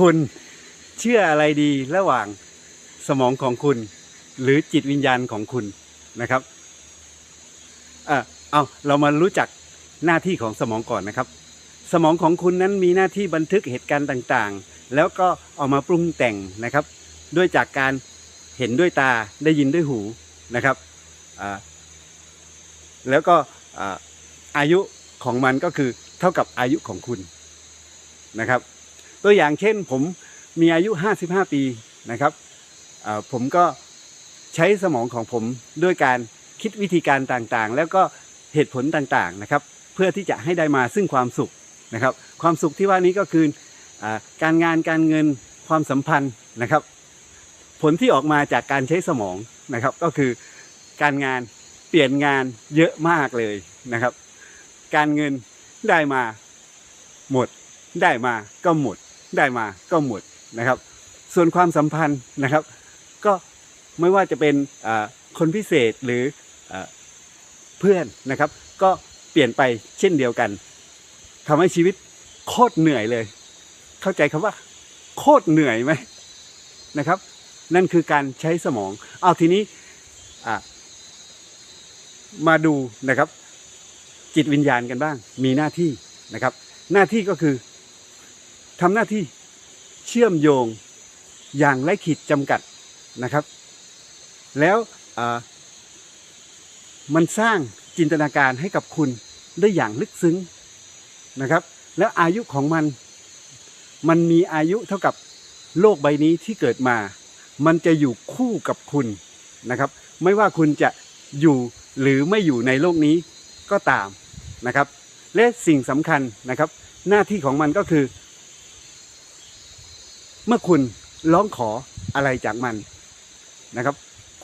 คุณเชื่ออะไรดีระหว่างสมองของคุณ หรือจิตวิญญาณของคุณนะครับอะเอาเรามารู้จักหน้าที่ของสมองก่อนนะครับ สมองของคุณนั้นมีหน้าที่บันทึกเหตุการณ์ต่างๆ แล้วก็เอามาปรุงแต่งนะครับ ด้วยจากการเห็นด้วยตาได้ยินด้วยหูนะครับแล้วก็อ่าอายุของมันก็คือเท่ากับอายุของคุณนะครับ ตัวอย่างเช่นผมมีอายุ 55 ปีนะครับผมก็ใช้สมองของผมด้วยการคิดวิธีการต่างๆ แล้วก็เหตุผลต่างๆนะครับ เพื่อที่จะให้ได้มาซึ่งความสุขนะครับ ความสุขที่ว่านี้ก็คืออการงานการเงินความสัมพันธ์นะครับ ผลที่ออกมาจากการใช้สมองนะครับ ก็คือการงานเปลี่ยนงานเยอะมากเลยนะครับ การเงินได้มาหมดได้มาก็หมด ได้มาก็หมดนะครับ ส่วนความสัมพันธ์นะครับ ก็ไม่ว่าจะเป็นคนพิเศษหรืออเพื่อนนะครับ ก็เปลี่ยนไปเช่นเดียวกันทำให้ชีวิตโคตรเหนื่อยเลย เข้าใจคำว่า โคตรเหนื่อยไหมนะครับ นั่นคือการใช้สมอง เอาทีนี้มาดูนะครับ จิตวิญญาณกันบ้าง มีหน้าที่นะครับ หน้าที่ก็คือ ทำหน้าที่เชื่อมโยงอย่างไร้ขีดจำกัดนะครับ แล้วมันสร้างจินตนาการให้กับคุณได้อย่างลึกซึ้งนะครับ แล้วอายุของมัน มันมีอายุเท่ากับโลกใบนี้ที่เกิดมา มันจะอยู่คู่กับคุณนะครับ ไม่ว่าคุณจะอยู่หรือไม่อยู่ในโลกนี้ก็ตามนะครับ และสิ่งสำคัญนะครับ หน้าที่ของมันก็คือ เมื่อคุณร้องขออะไรจากมันนะครับ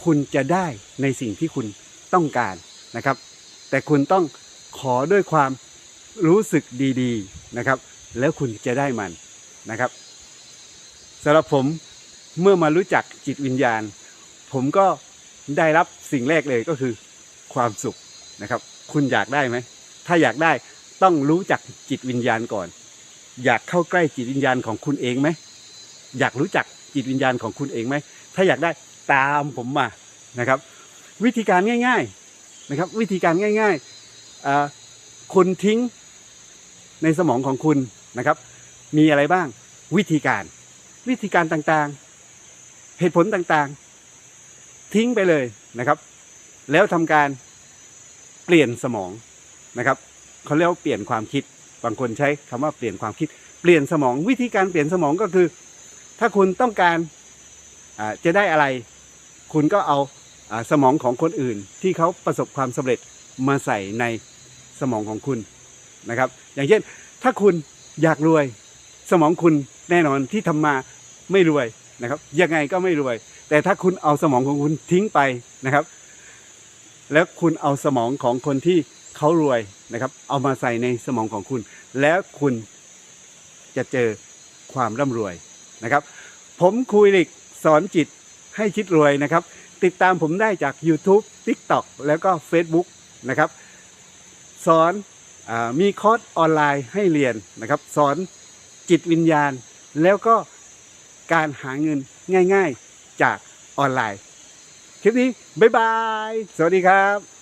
คุณจะได้ในสิ่งที่คุณต้องการนะครับ แต่คุณต้องขอด้วยความรู้สึกดีๆนะครับ แล้วคุณจะได้มันนะครับสำหรับผมเมื่อมารู้จักจิตวิญญาณ ผมก็ได้รับสิ่งแรกเลยก็คือความสุขนะครับ คุณอยากได้ไหม ถ้าอยากได้ต้องรู้จักจิตวิญญาณก่อน อยากเข้าใกล้จิตวิญญาณของคุณเองไหม อยากรู้จักจิตวิญญาณของคุณเองไหม ถ้าอยากได้ตามผมมานะครับ วิธีการง่ายๆนะครับ วิธีการง่ายๆอ่าคุณทิ้งในสมองของคุณนะครับ มีอะไรบ้างวิธีการ วิธีการต่างๆ เหตุผลต่างๆ ทิ้งไปเลยนะครับ แล้วทำการเปลี่ยนสมองนะครับเขาเรียกว่าเปลี่ยนความคิดบางคนใช้คำว่าเปลี่ยนความคิด เปลี่ยนสมองวิธีการเปลี่ยนสมองก็คือ ถ้าคุณต้องการจะได้อะไร คุณก็เอาอาสมองของคนอื่น ที่เขาประสบความสำเร็จมาใส่ในสมองของคุณนะครับ อย่างเช่น ถ้าคุณอยากรวย สมองคุณแน่นอนที่ทำมาไม่รวยนะครับ ยังไงก็ไม่รวย แต่ถ้าคุณเอาสมองของคุณทิ้งไปนะครับ แล้วคุณเอาสมองของคนที่เขารวยนะครับ เอามาใส่ในสมองของคุณ แล้วคุณจะเจอความร่ำรวย นะครับ ผมคุยลิกสอนจิตให้คิดรวยนะครับ ติดตามผมได้จาก YouTube TikTok แล้วก็ Facebook นะครับ สอนอมีคอร์สออนไลน์ให้เรียนนะครับ สอนจิตวิญญาณ แล้วก็การหาเงินง่าย ๆจากออนไลน์ คลิปนี้ บ๊ายบาย สวัสดีครับ